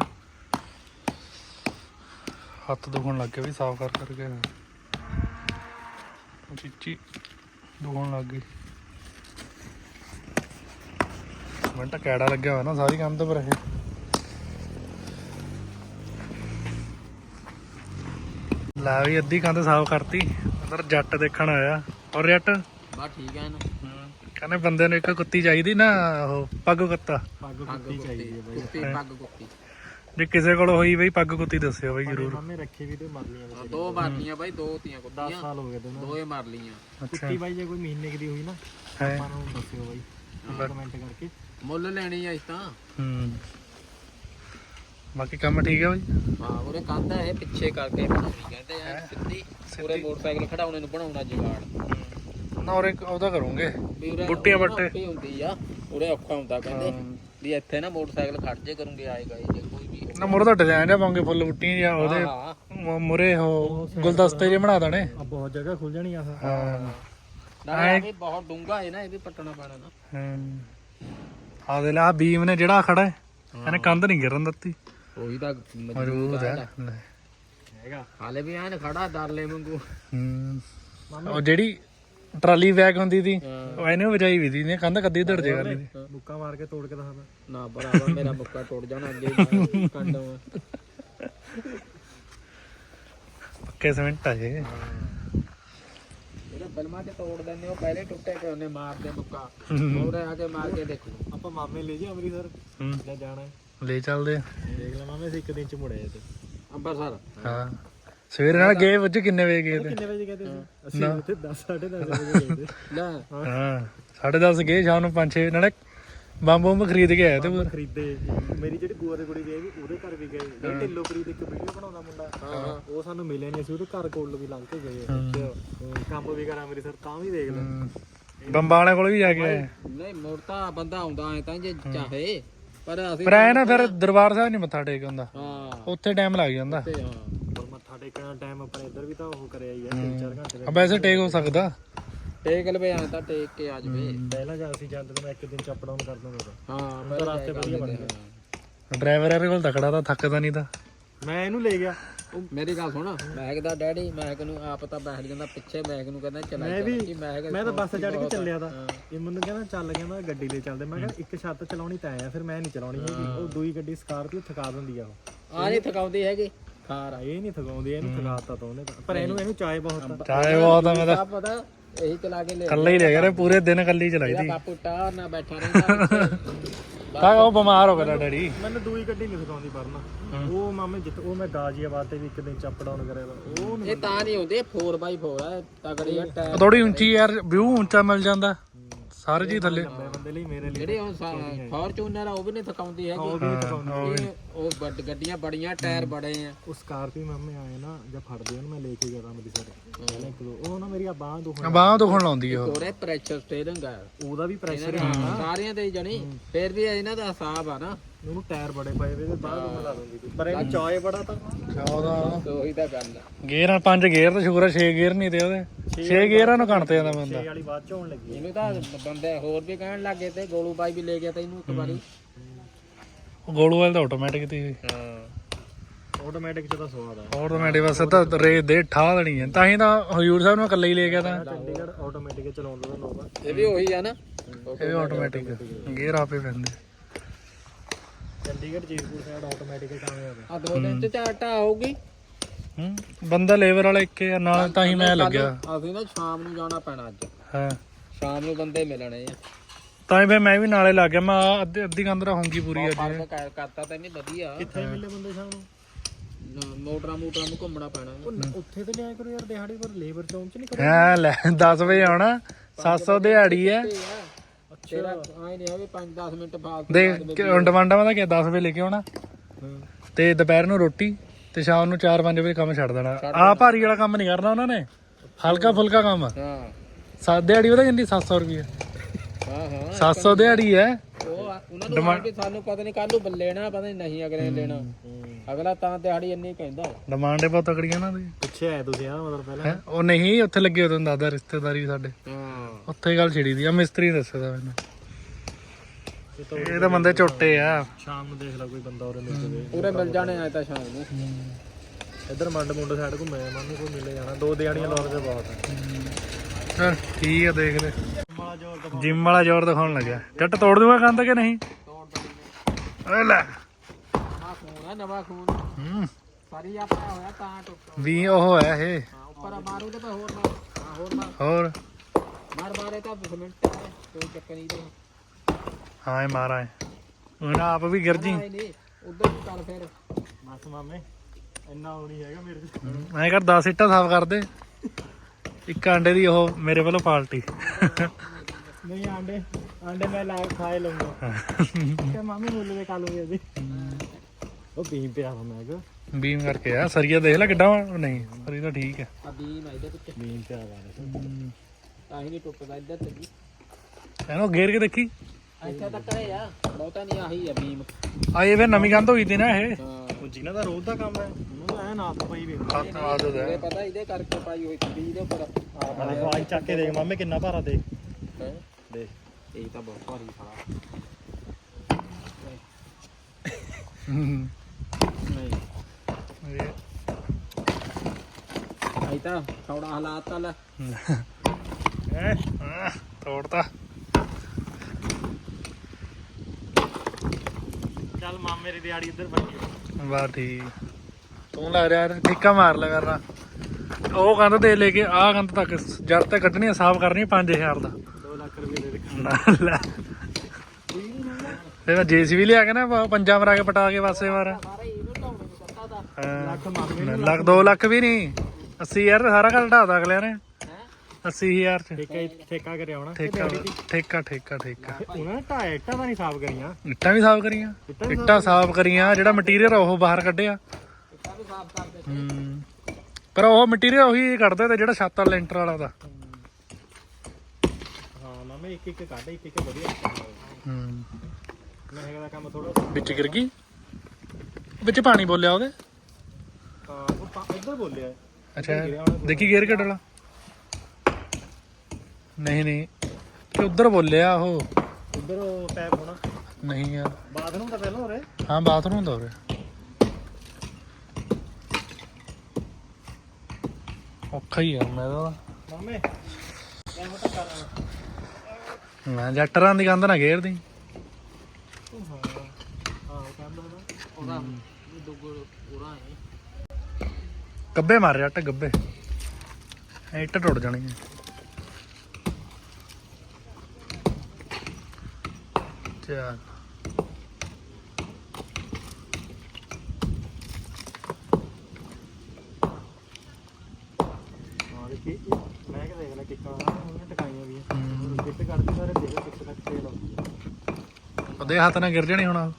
ਹੱਥ ਦੁਖਣ ਲੱਗ ਗਏ ਵੀ ਸਾਫ਼ ਕਰ ਕਰਕੇ ਚੀਚੀ ਦੁਖਣ ਲੱਗ ਗਈ। ਮੈਨੂੰ ਤਾਂ ਕੈੜਾ ਲੱਗਿਆ ਹੋਇਆ ਨਾ ਸਾਰੀ ਕੰਧ ਪਰ ਇਹ। ਲੈ ਵੀ ਅੱਧੀ ਕੰਧ ਸਾਫ਼ ਕਰਤੀ। ਅੰਦਰ ਜੱਟ ਦੇਖਣ ਆਇਆ। ਔਰ ਜੱਟ? ਬਾ ਠੀਕ ਹੈ ਨਾ ਕਹਿੰਦੇ ਬੰਦੇ ਨੂੰ ਇੱਕ ਕੁੱਤੀ ਚਾਹੀਦੀ ਨਾ ਉਹ ਪੱਗ ਕੁੱਤਾ। ਪੱਗ ਕੁੱਤੀ ਚਾਹੀਦੀ ਹੈ ਬਾਈ। ਕੁੱਤੀ ਪੱਗ ਕੁੱਤੀ। ਜੇ ਕਿਸੇ ਕੋਲ ਹੋਈ ਬਈ ਪੱਗ ਕੁੱਤੀ ਦੱਸਿਓ ਬਈ ਜਰੂਰ। ਸਾਹਮਣੇ ਰੱਖੀ ਵੀ ਤੇ ਮਰ ਲੀਆਂ ਦੋ ਮਾਰ ਲੀਆਂ ਬਾਈ ਦੋ ਤੀਆਂ 10 ਕੁੱਤੀਆਂ। ਸਾਲ ਹੋ ਗਏ ਦੋਨਾਂ ਦੋਏ ਮਾਰ ਲੀਆਂ ਕੁੱਤੀ ਬਾਈ ਜੇ ਕੋਈ ਮਹੀਨੇ ਦੀ ਹੋਈ ਨਾ ਹੈ। ਆਪਾਂ ਨੂੰ ਦੱਸਿਓ ਬਾਈ ਕਮੈਂਟ ਕਰਕੇ। ਮੁੱਲ ਲੈਣੀ ਆ ਇਸ ਤਾਂ। ਹੂੰ। ਬਾਕੀ ਕੰਮ ਠੀਕ ਹੈ ਬਈ? ਹਾਂ ਉਹਨੇ ਕੰਧ ਇਹ ਪਿੱਛੇ ਕਰਕੇ। ਬਣਾਉਣੀ ਕਹਿੰਦੇ ਆ ਸਿੱਧੀ। ਪੂਰੇ ਮੋਟਰਸਾਈਕਲ ਖੜਾਉਣੇ ਨੂੰ ਬਣਾਉਣਾ ਜੁਗਾੜ। ਨਾ ਔਰ ਇੱਕ ਉਹਦਾ ਕਰੂੰਗੇ। ਉਰੇ ਬੁੱਟੀਆਂ ਨਾ ਵੱਟੇ। ਔਖੀ ਹੁੰਦੀ ਆ ਉਰੇ ਔਖਾ ਹੁੰਦਾ ਕਹਿੰਦੇ। ਵੀ ਇੱਥੇ ਨਾ ਮੋਟਰਸਾਈਕਲ ਖੜ ਜੇ ਕਰੂੰਗੇ ਆਏਗਾ ਜੇ ਕੋਈ ਵੀ। ਨਾ ਮੁਰ ਦਾ ਡਿਜ਼ਾਈਨ ਜਿਹਾ ਪਾਉਂਗੇ ਫੁੱਲ ਬੁੱਟੀਆਂ ਜਾਂ ਉਹਦੇ ਮੁਰੇ ਉਹ ਗੁਲਦਸਤੇ ਜੇ ਬਣਾ ਦੇਣੇ। ਆ ਬਹੁਤ ਜਗ੍ਹਾ ਖੁੱਲ ਜਾਣੀ ਆ। ਹਾਂ। ਨਾਲੇ ਇਹ ਵੀ ਬਹੁਤ ਡੂੰਗਾ ਹੈ ਨਾ ਇਹ ਵੀ ਪੱਟਣਾ ਪੈਣਾ ਨਾ। ਹੂੰ। ਆ ਦੇ ਲੈ ਬੀਮ ਨੇ ਜਿਹੜਾ ਖੜਾ ਹੈ ਇਹਨੇ ਕੰਧ ਨਹੀਂ ਗਿਰਨ ਦਿੱਤੀ। ਉਹੀ ਤਾਂ ਮਰੂਦ ਹੈ। ਲੈ। ਹੈਗਾ ਹਾਲੇ ਵੀ ਐਨ ਖੜਾ ਦਰਲੇ ਵਾਂਗੂ। ਹੂੰ। ਉਹ ਜਿਹੜੀ ਟਰਾਲੀ ਬੈਗ ਹੁੰਦੀ ਸੀ। ਉਹ ਇਹਨੇ ਵਜਾਈ ਵੀ ਦੀ ਨੇ ਕੰਧ ਕੱਦੀ ਧੜ ਜੇ ਕਰਨੀ ਮੁੱਕਾ ਮਾਰ ਕੇ ਤੋੜ ਕੇ ਦੱਸਦਾ ਨਾ ਭਰਾਵਾ ਮੇਰਾ ਮੁੱਕਾ ਟੁੱਟ ਜਾਣਾ ਅੱਗੇ ਕੰਡੋਂ ਪੱਕੇ ਸਿਮੈਂਟ ਆ ਜੇ। ਫਿਲਮਾਂ 'ਚ ਤੋੜ ਦਿੰਦੇ ਉਹ ਪਹਿਲੇ ਟੁੱਟੇ ਪਏ ਉਹਨੇ ਮਾਰਦੇ ਮੁੱਕਾ ਉਹਦੇ ਆ ਕੇ ਮਾਰ ਕੇ ਦੇਖੋ। ਆਪਾਂ ਮਾਮੇ ਲੈ ਜੀ ਅੰਮ੍ਰਿਤਸਰ ਜਾਂ ਜਾਣਾ। ਲੈ ਚੱਲਦੇ। ਦੇਖ ਲੈ ਮਾਮੇ ਅਸੀਂ ਇੱਕ ਦਿਨ ਚ ਮੁੜੇ ਤੇ। ਅੰਬਰਸਰ। ਹਾਂ। ਸਵੇਰੇ ਨਾਲ ਗਏ ਵੱਜ ਕਿੰਨੇ ਵਜੇ ਗਏ ਤੇ? ਕਿੰਨੇ ਵਜੇ ਗਏ ਤੇ ਅਸੀਂ? ਉੱਥੇ 10 10:30 ਵਜੇ ਗਏ ਤੇ। ਲੈ ਹਾਂ 10:30 ਗਏ ਸ਼ਾਮ ਨੂੰ 5-6 ਨਾਲੇ ਬੰਬ ਬੰਬ ਖਰੀਦ ਕੇ ਆਏ ਤੇ ਪੂਰੇ ਖਰੀਦੇ ਮੇਰੀ ਜਿਹੜੀ ਬੂਆ ਦੇ ਕੁੜੀ ਗਈ ਵੀ ਉਹਦੇ ਘਰ ਵੀ ਗਏ। ਜਿਹੜੀ ਢਿੱਲੋ ਪ੍ਰੀਤ ਇੱਕ ਵੀਡੀਓ ਬਣਾਉਂਦਾ ਮੁੰਡਾ। ਉਹ ਸਾਨੂੰ ਮਿਲੇ ਨਹੀਂ ਸੀ ਉਹਦੇ ਘਰ ਕੋਲ ਵੀ ਲੰਘ ਕੇ ਗਏ। ਕੰਮ ਵੀ ਕਰਾਂ ਅੰਮ੍ਰਿਤਸਰ ਤਾਂ ਵੀ ਦੇਖ ਲੈ ਹੂੰ। ਬੰਬਾਂ ਵਾਲੇ ਕੋਲ ਵੀ ਜਾ ਕੇ ਆਏ। ਨਹੀਂ ਮੁੜਤਾ ਬੰਦਾ ਆਉਂਦਾ ਐ ਤਾਂ ਜੇ ਚਾਹੇ ਪਰ ਅਸੀਂ ਪਰ ਐ ਨਾ ਫਿਰ ਦਰਬਾਰ ਸਾਹਿਬ ਨਹੀਂ ਮੱਥਾ ਟੇਕ ਹੁੰਦਾ। ਹਾਂ। ਉੱਥੇ ਟਾਈਮ ਲੱਗ ਜਾਂਦਾ। ਹਾਂ। ਟੇਕਣ ਦਾ ਟਾਈਮ ਆਪਣੇ ਇੱਧਰ ਵੀ ਤਾਂ ਉਹ ਕਰਿਆ ਹੀ ਆ 3-4 ਘੰਟੇ ਆ ਵੈਸੇ ਟੇਕ ਹੋ ਸਕਦਾ। ਟੇਕ ਲਵੇ ਐ ਤਾਂ ਟੇਕ ਕੇ ਆ ਜਵੇ। ਪਹਿਲਾਂ ਜਾਂ ਅਸੀਂ ਜਾਂਦੇ ਤੇ ਮੈਂ ਇੱਕ ਦਿਨ ਚ ਅਪ ਡਾਊਨ ਕਰ ਦਿੰਦਾ ਤਾ। ਹਾਂ ਤਾਂ ਰਾਸਤੇ ਵਧੀਆ ਬਣ ਗਏ ਡਰਾਈਵਰ ਇਹਦੇ ਕੋਲ ਤਕੜਾ ਤਾਂ ਥੱਕਦਾ ਨਹੀਂ ਤਾਂ। ਮੈਂ ਇਹਨੂੰ ਲੈ ਗਿਆ। ਮੇਰੀ ਗੱਲ ਸੁਣ ਮੈਂ ਕਹਿੰਦਾ ਡੈਡੀ ਮੈਂ ਨੂੰ ਆਪ ਤਾਂ ਬੈਠ ਜਾਂਦਾ ਪਿੱਛੇ ਮੈਂ ਨੂੰ ਕਹਿੰਦਾ ਚਲਾ ਮੈਂ ਵੀ ਕਿ ਮੈਂ ਮੈਂ ਤਾਂ ਬੱਸ ਚੜ ਕੇ ਚੱਲਿਆ ਤਾਂ। ਇਹ ਮੈਨੂੰ ਕਹਿੰਦਾ ਚੱਲ ਗਿਆ ਮੈਂ ਗੱਡੀ ਲੈ ਚੱਲਦੇ। ਮੈਂ ਕਿਹਾ ਇੱਕ ਛੱਤ ਚਲਾਉਣੀ ਤਾਂ ਆਇਆ ਫਿਰ ਮੈਂ ਨਹੀਂ ਚਲਾਉਣੀ ਹੈਗੀ। ਉਹ ਦੂਈ ਗੱਡੀ ਸਕਾਰਪੀਓ ਥਕਾ ਦਿੰਦੀ ਆ ਉਹ। ਆ ਨਹੀਂ ਥਕਾਉਂਦੀ ਹੈਗੀ। ਖਾਰ ਆ ਇਹ ਨਹੀਂ ਥਕਾਉਂਦੀ ਇਹਨੂੰ ਥਕਾਤਾ ਤਾਂ ਉਹਨੇ ਤਾਂ। ਪਰ ਇਹਨੂੰ ਇਹਨੂੰ ਚਾਏ ਬਹੁਤ ਆ। ਚਾਹੇ ਬਹੁਤ ਆ ਮੈਂ ਤਾਂ ਪਤਾ ਇਹੀ ਚਲਾ ਕੇ ਲੈ ਕੱਲਾ ਹੀ ਲੈ ਗਿਆ ਰੇ ਪੂਰੇ ਦਿਨ ਕੱਲੀ ਚਲਾਈ ਦੀ ਬਾਪੂ ਟਾਰ ਨਾ ਬੈਠਾ ਰਹਿੰਦਾ ਤਾਂ ਉਹ ਬਿਮਾਰ ਹੋ ਗਿਆ ਡੈਡੀ। ਮੈਨੂੰ ਦੂਈ ਗੱਡੀ ਨਹੀਂ ਥਕਾਉਂਦੀ ਪਰਨਾ। ਉਹ ਮਾਮੇ ਜਿੱਤ ਉਹ ਮੈਂ ਗਾਜ਼ੀਆਬਾਦ ਤੇ ਵੀ ਇੱਕ ਦਿਨ ਚ ਅਪ ਡਾਊਨ ਕਰਿਆ। ਉਹ ਇਹ ਤਾਂ ਨਹੀਂ ਹੁੰਦੇ 4x4 ਆ ਤਗੜੀ ਆ ਟਾਇਰ ਥੋੜੀ ਉੱਚੀ ਯਾਰ ਵਿਊ ਉੱਚਾ ਮਿਲ ਜਾਂਦਾ। ਸਾਰੇ ਜੀ ਥੱਲੇ। ਲੰਬੇ ਬੰਦੇ ਲਈ ਮੇਰੇ ਲਈ ਜਿਹੜੇ ਹੁਣ ਫੋਰਚੂਨਰ ਆ ਉਹ ਵੀ ਨਹੀਂ ਥਕਾਉਂਦੀ ਹੈਗੀ। ਉਹ ਵੀ ਇਹ ਉਹ ਵੱਡ- ਗੱਡੀਆਂ ਬੜੀਆਂ ਟਾਇਰ ਬੜੇ ਆ। ਉਹ ਸਕਾਰਪੀਓ ਮਾਮੇ ਆਏ ਨਾ ਜਦ ਫੜਦੇ ਉਹਨੂੰ ਮੈਂ ਲੈ ਕੇ ਗਿਆ ਤਾਂ ਅੰਮ੍ਰਿਤਸਰ ਪਹਿਲਾਂ ਇੱਕ ਦੋ ਉਹ ਨਾ ਮੇਰੀ ਆ ਬਾਹ ਦੁਖਣ ਬਾਹਾਂ ਦੁਖਣ ਲਾਉਂਦੀ ਆ ਉਹ। ਪ੍ਰੈਸ਼ਰ ਸਟੀਅਰਿੰਗ ਆ ਉਹਦਾ ਵੀ ਪ੍ਰੈਸ਼ਰ ਸਾਰਿਆਂ ਦੇ ਜਣੀ। ਫਿਰ ਵੀ ਇਹਨਾਂ ਦਾ ਹਿਸਾਬ ਆ ਨਾ। ਉਹਨੂੰ ਟਾਇਰ ਬੜੇ ਪਏ ਵੇ ਤੇ ਬਾਹਰ ਨੂੰ ਮਿਲਾ ਦਿੰਦੀ ਸੀ। ਪਰ ਇਹਨੂੰ ਚਾਏ ਬੜਾ ਤਾਂ। ਉਹਦਾ ਉਹੀ ਤਾਂ ਗੱਲ ਗੇਅਰਾਂ ਪੰਜ ਗੇਅਰ ਤਾਂ ਸ਼ੁਕਰ ਆ 6 ਗੇਅਰ ਨਹੀਂ ਤੇ ਉਹਦੇ। 6 ਗੇਅਰਾਂ ਨੂੰ ਕਣਤੇ ਜਾਂਦਾ ਬੰਦਾ। ਛੇ ਵਾਲੀ ਬਾਅਦ ਚ ਹੋਣ ਲੱਗੀ ਇਹਨੂੰ ਤਾਂ ਬੰਦੇ ਹੋਰ ਵੀ ਕਹਿਣ ਲੱਗੇ ਤੇ ਗੋਲੂ ਬਾਈ ਵੀ ਲੈ ਗਿਆ ਤਾਂ ਇਹਨੂੰ ਇੱਕ ਵਾਰੀ। ਉਹ ਗੋਲੂ ਵਾਲ ਤਾਂ ਆਟੋਮੈਟਿਕ ਤੀ ਹਾਂ। ਆਟੋਮੈਟਿਕ ਚ ਤਾਂ ਸਵਾਦ ਆ। ਆਟੋਮੈਟਿਕ ਬਸ ਤਾਂ ਰੇ ਦੇ ਠਾ ਦੇਣੀ ਹੈ ਤਾਂ ਹੀ ਤਾਂ ਹਜੂਰ ਸਾਹਿਬ ਨੂੰ ਇਕੱਲੇ ਹੀ ਲੈ ਗਿਆ ਤਾਂ। ਚੰਡੀਗੜ੍ਹ ਆਟੋਮੈਟਿਕ ਚਲਾਉਂਦਾ ਤਾਂ ਨੋਵਾ ਇਹ ਵੀ ਉਹੀ ਆ ਨਾ। ਇਹ ਵੀ ਆਟੋਮੈਟਿਕ ਗੇਅਰ ਆਪੇ ਪੈਂਦੇ। ਚੰਡੀਗੜ੍ਹ ਜੀਰਪੁਰ ਸਾਈਡ ਆਟੋਮੈਟਿਕ ਕਾਮਯਾਬ ਹੈ ਆ ਦੋ ਦਿਨ ਚ ਚਾਟਾ ਆਊਗੀ ਹੂੰ ਬੰਦਾ ਲੇਬਰ ਵਾਲਾ ਇੱਕ ਆ ਨਾਲ ਤਾਂ ਹੀ ਮੈਂ ਲੱਗਿਆ। ਅਸੀਂ ਨਾ ਸ਼ਾਮ ਨੂੰ ਜਾਣਾ ਪੈਣਾ ਅੱਜ। ਹਾਂ। ਸ਼ਾਮ ਨੂੰ ਬੰਦੇ ਮਿਲਣੇ ਆ। ਤਾਂ ਹੀ ਫਿਰ ਮੈਂ ਵੀ ਨਾਲੇ ਲੱਗ ਗਿਆ ਮੈਂ ਅੱਧੀ ਅੱਧੀ ਕੰਧ ਰਹੂੰਗੀ ਪੂਰੀ ਅੱਜ। ਕਰਤਾ ਤਾਂ ਨਹੀਂ ਵਧੀਆ। ਕਿੱਥੇ ਮਿਲੇ ਬੰਦੇ ਸ਼ਾਮ ਨੂੰ? ਨਾ, ਮੋਟਰਾਂ ਮੋਟਰਾਂ ਨੂੰ ਘੁੰਮਣਾ ਪੈਣਾ। ਉੱਥੇ ਤੇ ਲਿਆ ਕਰੋ ਯਾਰ ਦਿਹਾੜੀ ਪਰ ਲੇਬਰ ਚੌਂਕ ਚ ਨਹੀਂ ਕਰੋ। ਹਾਂ ਲੈ 10 ਵਜੇ ਆਉਣਾ। 700 ਦਿਹਾੜੀ ਹੈ। ਤੇਰਾ ਆਈ ਨਹੀਂ ਆ ਵੀ 5-10 ਮਿੰਟ ਬਾਅਦ ਦੇਖ ਡਿਮਾਂਡਾਂ ਦਾ ਕੀ 10 ਵਜੇ ਲੈ ਕੇ ਆਉਣਾ ਤੇ ਦੁਪਹਿਰ ਨੂੰ ਰੋਟੀ ਤੇ ਸ਼ਾਮ ਨੂੰ 4-5 ਵਜੇ ਕੰਮ ਛੱਡ ਦੇਣਾ। ਆ ਭਾਰੀ ਵਾਲਾ ਕੰਮ ਨਹੀਂ ਕਰਨਾ ਉਹਨਾਂ ਨੇ। ਹਲਕਾ ਫੁਲਕਾ ਕੰਮ। ਹਾਂ। ਸਾਤ ਦਿਹਾੜੀ ਉਹਦਾ ਕਿੰਨੀ? 700 ਰੁਪਏ ਹਾਂ ਹਾਂ। 700 ਦਿਹਾੜੀ ਹੈ। ਉਹਨਾਂ ਨੂੰ ਵੀ ਸਾਨੂੰ ਪਤਾ ਨਹੀਂ ਕੱਲ ਨੂੰ ਲੈਣਾ ਪਤਾ ਨਹੀਂ ਨਹੀਂ ਅਗਲੇ ਨੇ ਲੈਣਾ। ਅਗਲਾ ਤਾਂ ਦਿਹਾੜੀ ਇੰਨੀ ਕਹਿੰਦਾ ਡਿਮਾਂਡ ਬਹੁਤ ਤਕੜੀਆਂ ਨਾ ਦੀ ਪਿੱਛੇ ਆਏ ਤੁਸੀਂ ਆ ਮਤਲਬ ਪਹਿਲਾਂ। ਹੈਂ? ਉਹ ਨਹੀਂ ਉੱਥੇ ਲੱਗੇ ਦਾਦਾ ਰਿਸ਼ਤੇਦਾਰੀ ਸਾਡੇ। ਹਾਂ। ਉੱਥੇ ਗੱਲ ਛਿੜੀ ਦੀ ਆ ਮਿਸਤਰੀ ਦੱਸਦਾ ਮੈਨੂੰ। ਇਹ ਤਾਂ ਬੰਦੇ ਝੋਟੇ ਆ। ਸ਼ਾਮ ਨੂੰ ਦੇਖ ਲੈ ਕੋਈ ਬੰਦਾ ਉਰੇ ਮਿਲ ਜਾਵੇ। ਪੂਰੇ ਮਿਲ ਜਾਣੇ ਆ ਤਾਂ ਸ਼ਾਮ ਨੂੰ। ਇੱਧਰ ਮੰਡ ਮੁੰਡ ਸਾਈਡ ਘੁੰਮੇ ਮਾਮੀ ਕੋਈ ਮਿਲੇ ਜਾਣਾ। ਦੋ ਦਿਹਾੜੀਆਂ ਲਾਉਣ ਦੇ ਬਹੁਤ ਚਲ ਠੀਕ ਆ ਦੇਖ ਲੈ। ਜਿਮ ਵਾਲਾ ਜ਼ੋਰ ਦਿਖਾਉਣ ਲੱਗਿਆ। ਜੱਟ ਤੋੜ ਦੂਗਾ ਕੰਧ ਕਿ ਨਹੀਂ? ਤੋੜ ਓਏ ਲੈ। ਨਵਾਂ ਖੂਨ ਆ ਨਵਾਂ ਖੂਨ। ਹੂੰ। ਸਾਰੀ ਆਪਣਾ ਹੋਇਆ ਤਾਂ ਟੁੱਟ ਵੀ ਉਹ ਹੈ ਇਹ। ਉੱਪਰ ਮਾਰੂ ਤੇ ਹੋਰ ਮਾਰ ਹੋਰ ਮਾਰ ਹੋਰ? ਮਾਰ ਮਾਰੇ ਤਾਂ ਮਿੰਟ ਹੈ ਕੋਈ ਚੱਕਰ ਨਹੀਂ ਤੇ ਹਾਂ ਇਹ ਮਾਰਾ ਹੈ ਹੁਣ ਆਪ ਵੀ ਗਿਰ ਜੀ। ਨਹੀਂ ਉਧਰ ਚੱਲ ਫਿਰ। ਬਸ ਮਾਮੇ ਇੰਨਾ ਨਹੀਂ ਹੈਗਾ ਮੇਰੇ ਚ। ਮੈਂ ਕਰ 10 ਇੱਟਾਂ ਸਾਫ਼ ਕਰ ਦੇ। ਇੱਕ ਆਂਡੇ ਦੀ ਉਹ ਮੇਰੇ ਵੱਲੋਂ ਪਾਰਟੀ ਨਹੀਂ ਆਂਡੇ ਆਂਡੇ ਮੈਂ ਲਾ ਕੇ ਖਾਏ ਲਊਂਗਾ। ਕਿ ਮਾਮੇ ਮੁੱਲ ਦੇ ਖਾ ਲੂਗੇ ਅਸੀਂ ਉਹ ਪੀਂ ਪਿਆ ਵਾ ਮੈਂ ਕਿ ਬੀਮ ਕਰਕੇ ਆ ਸਰੀਆ ਦੇਖ ਲੈ ਕਿੱਡਾ ਵਾ। ਨਹੀਂ ਸਰੀ ਤਾਂ ਠੀਕ ਹੈ ਆ ਬੀਮ ਆ ਇਹਦੇ ਵਿੱਚ ਪੀਂ ਪਿਆ ਵਾ। ਤਾਂ ਹੀ ਨਹੀਂ ਟੁੱਟਦਾ ਇੱਧਰ ਤੇ ਵੀ ਇਹਨੂੰ ਗੇਰ ਕੇ ਦੇਖੀ? ਇੱਥੇ ਤੱਕ ਹੈ ਆ। ਬਹੁਤਾ ਨਹੀਂ ਆਹੀ ਆ ਬੀਮ ਆ ਇਹ ਫਿਰ ਨਵੀਂ ਕੰਧ ਹੋਈ ਤੀ ਨਾ ਇਹ। ਉਹ ਜਿਨ੍ਹਾਂ ਦਾ ਰੋਜ਼ ਦਾ ਕੰਮ ਹੈ ਉਹਨੂੰ ਐ ਨਾ ਪਈ ਵੀ ਹੱਥ ਆਦਤ ਇਹ ਪਤਾ ਇਹਦੇ ਕਰਕੇ ਪਾਈ ਹੋਈ ਸੀ ਇਹਦੇ ਉੱਪਰ ਆਹ ਆਵਾਜ਼ ਚੱਕ ਕੇ ਦੇਖ ਮਾਮੇ ਕਿੰਨਾ ਭਾਰਾ ਦੇਖ। ਹੈਂ? ਦੇਖ। ਇਹ ਤਾਂ ਬਹੁਤ ਭਾਰੀ ਸਾਲਾ ਨਹੀਂ। ਆਈ ਤਾਂ ਥੋੜਾ ਹਾਲਾਤ ਤਾਂ ਲੈ। ਹੈ ਤੋੜਤਾ। ਚੱਲ ਮਾਮੇ ਦੀ ਦਿਹਾੜੀ ਇੱਧਰ ਬਣੀ ਵਾਹ ਠੀਕ ਤੂੰ ਲੱਗ ਰਿਹਾ ਠੇਕਾ ਮਾਰ ਲਿਆ ਕਰਨਾ। ਉਹ ਕੰਧ ਦੇ ਲੈ ਕੇ ਆਹ ਕੰਧ ਤੱਕ ਜੜ ਤੇ ਕੱਢਣੀ ਆ, ਸਾਫ਼ ਕਰਨੀ 5000 ਦਾ। 2 ਲੱਖ ਰੁਪਏ ਦੇ ਦੇ ਨਾ ਫਿਰ ਜੀਸੀਬੀ ਲਿਆ ਕੇ ਨਾ ਪੰਜਾਂ ਮਰਾ ਕੇ ਪਟਾ ਕੇ ਪਾਸੇ ਮਾਰ ਲੱਖ ਮਾਮੇ ਹਾਂ ਲੱਖ 2 ਲੱਖ ਵੀ ਨਹੀਂ। 80000 ਸਾਰਾ ਘਰ ਢਾਤਾ ਅਗਲਿਆਂ ਨੇ। 80000 ਚ। ਠੇਕਾ ਹੀ- ਠੇਕਾ ਕਰਿਆ ਹੋਣਾ। ਠੇਕਾ ਠੇਕਾ ਠੇਕਾ ਠੇਕਾ। ਉਹਨਾਂ ਨੇ ਢਾਇਆ ਇੱਟਾਂ ਤਾਂ ਨਹੀਂ ਸਾਫ਼ ਕਰੀਆਂ। ਇੱਟਾਂ ਵੀ ਸਾਫ਼ ਕਰੀਆਂ। ਇੱਟਾਂ ਵੀ ਇੱਟਾਂ ਸਾਫ਼ ਕਰੀਆਂ ਜਿਹੜਾ ਮਟੀਰੀਅਲ ਉਹ ਬਾਹਰ ਕੱਢਿਆ। ਹੂੰ। ਪਰ ਉਹ ਮਟੀਰੀਅਲ ਉਹੀ ਕੱਢਦੇ ਤੇ ਜਿਹੜਾ ਛੱਤ ਵਾਲਾ ਲੈਂਟਰ ਵਾਲਾ ਦਾ। ਹਾਂ। ਮਾਮੇ ਇੱਕ ਇੱਕ ਕੱਢ ਇੱਕ ਇੱਕ ਵਧੀਆ ਹੂੰ। ਮੈਂ ਹੈਗਾ ਦਾ ਕੰਮ ਥੋੜਾ ਵਿੱਚ ਗਿਰ ਗਈ? ਵਿੱਚ ਪਾਣੀ ਬੋਲਿਆ ਉਹਦੇ? ਹਾਂ ਉਹ ਪਾ- ਇੱਧਰ ਬੋਲਿਆ। ਅੱਛਾ ਦੇਖੀ ਗੇਰ ਕੱਢਲਾ ਨਹੀਂ ਨਹੀਂ। ਕਿ ਉਧਰ ਬੋਲਿਆ ਉਹ? ਉੱਧਰ ਉਹ ਪੈਪ ਹੋਣਾ। ਨਹੀਂ ਯਾਰ। ਬਾਥਰੂਮ ਤਾਂ ਪਹਿਲਾਂ ਹੋ ਰਿਹਾ ਹਾਂ ਬਾਥਰੂਮ ਦਾ ਉਰੇ। ਔਖਾ ਹੀ ਆ ਮੈਂ ਤਾਂ। ਮਾਮੇ ਮੈਂ ਮੋਟਾ ਕਰ ਮੈਂ ਜੱਟਰਾਂ ਦੀ ਕੰਧ ਨਾ ਘੇਰਦੀ ਹਾਂ ਹਾਂ ਕਹਿੰਦਾ ਉਹਦਾ ਹੈ। ਗੱਬੇ ਮਾਰ ਜੱਟ ਗੱਬੇ। ਐ ਇੱਟ ਟੁੱਟ ਜਾਣੀ ਹੈ ਹਾਂ ਦੇਖੀ ਮੈਂ ਕਿ ਦੇਖ ਲੈ ਕਿੱਕਾਂ ਉਹਨੇ ਟਕਾਈਆਂ ਵੀ ਆ। ਕਿੱਟ ਕੱਢਦੇ ਸਾਰੇ ਦੇਖ ਕਿੱਥੇ ਤੱਕ ਤੇਲ ਆਉਂਦੀ ਆ। ਉਹਦੇ ਹੱਥ ਨਾਲ ਗਿਰ ਜਾਣੀ ਹੁਣ।